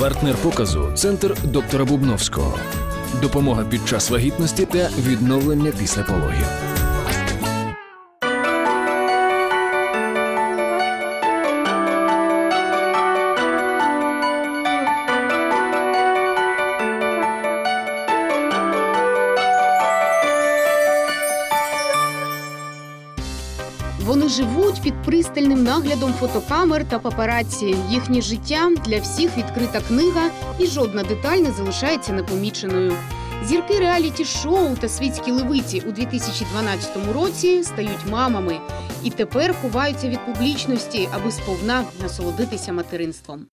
Партнер показу центр доктора Бубновського. Допомога під час вагітності та відновлення після пологів. Вони живуть під пристальним наглядом фотокамер та папараці. Їхнє життя для всіх відкрита книга, і жодна деталь не залишається непоміченою. Зірки реаліті-шоу та світські левиці у 2012 році стають мамами і тепер ховаються від публічності, аби сповна насолодитися материнством.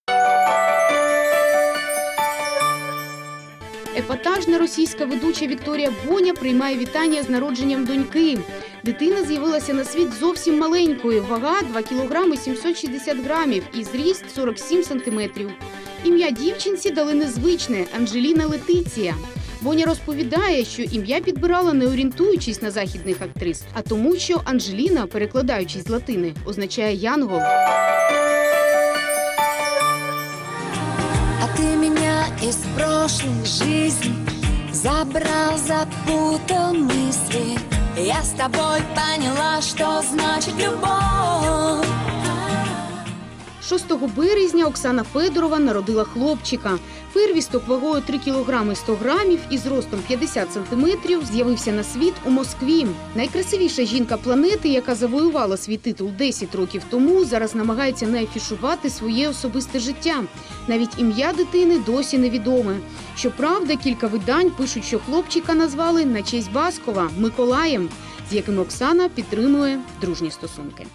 Епатажна російська ведуча Вікторія Боня приймає вітання з народженням доньки. Дитина з'явилася на світ зовсім маленькою. Вага 2 кілограми 760 грамів і зріст 47 сантиметрів. Ім'я дівчинці дали незвичне Анжеліна Летиція. Боня розповідає, що ім'я підбирала не орієнтуючись на західних актрис, а тому, що Анжеліна, перекладаючись з латини, означає янгол. Из прошлой жизни Забрал, запутал мысли Я с тобой поняла, что значит любовь 6 березня Оксана Федорова народила хлопчика. Первісток вагою 3 кілограми 100 грамів і зростом 50 сантиметрів з'явився на світ у Москві. Найкрасивіша жінка планети, яка завоювала свій титул 10 років тому, зараз намагається не афішувати своє особисте життя. Навіть ім'я дитини досі невідоме. Щоправда, кілька видань пишуть, що хлопчика назвали на честь Баскова Миколаєм, з яким Оксана підтримує дружні стосунки.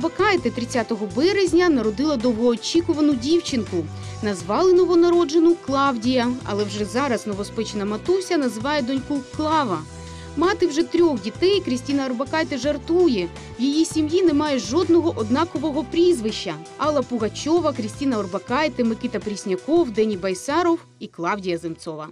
Орбакайте 30 березня народила довгоочікувану дівчинку. Назвали новонароджену Клавдія, але вже зараз новоспечена матуся називає доньку Клава. Мати вже трьох дітей Крістіна Орбакайте жартує. В її сім'ї немає жодного однакового прізвища. Алла Пугачова, Крістіна Орбакайте, Микита Прісняков, Дені Байсаров і Клавдія Земцова.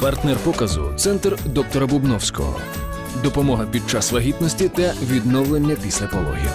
Партнер показу центр доктора Бубновського. Допомога під час вагітності та відновлення після пологів.